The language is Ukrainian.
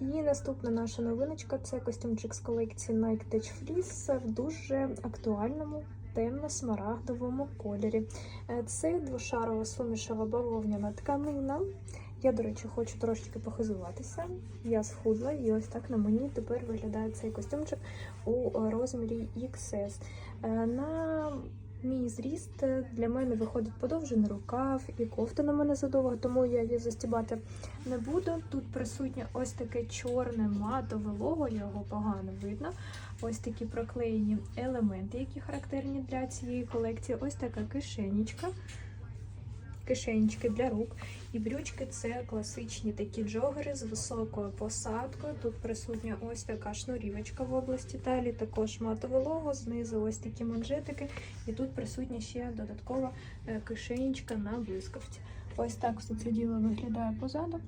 І наступна наша новиночка це костюмчик з колекції Nike Tech Fleece в дуже актуальному темно-смарагдовому кольорі. Е, Це двошарова сумішова бавовняна тканина. Я, до речі, хочу трошечки похизуватися. Я схудла, і ось так на мені тепер виглядає цей костюмчик у розмірі XS. Е, На мій зріст е, для мене виходить подовжений рукав, і кофта на мене задовго, тому я її застібати не буду. Тут присутнє ось таке чорне матове лого, його погано видно. Ось такі проклеєні елементи, які характерні для цієї колекції. Ось така кишенічка. Кишенечки для рук. І брючки це класичні такі джогери з високою посадкою. Тут присутня ось така шнурівочка в області талії, також матове лого, знизу ось такі манжетики. І тут присутня ще додаткова е, кишенечка на блискавці. Ось так все це діло виглядає позаду.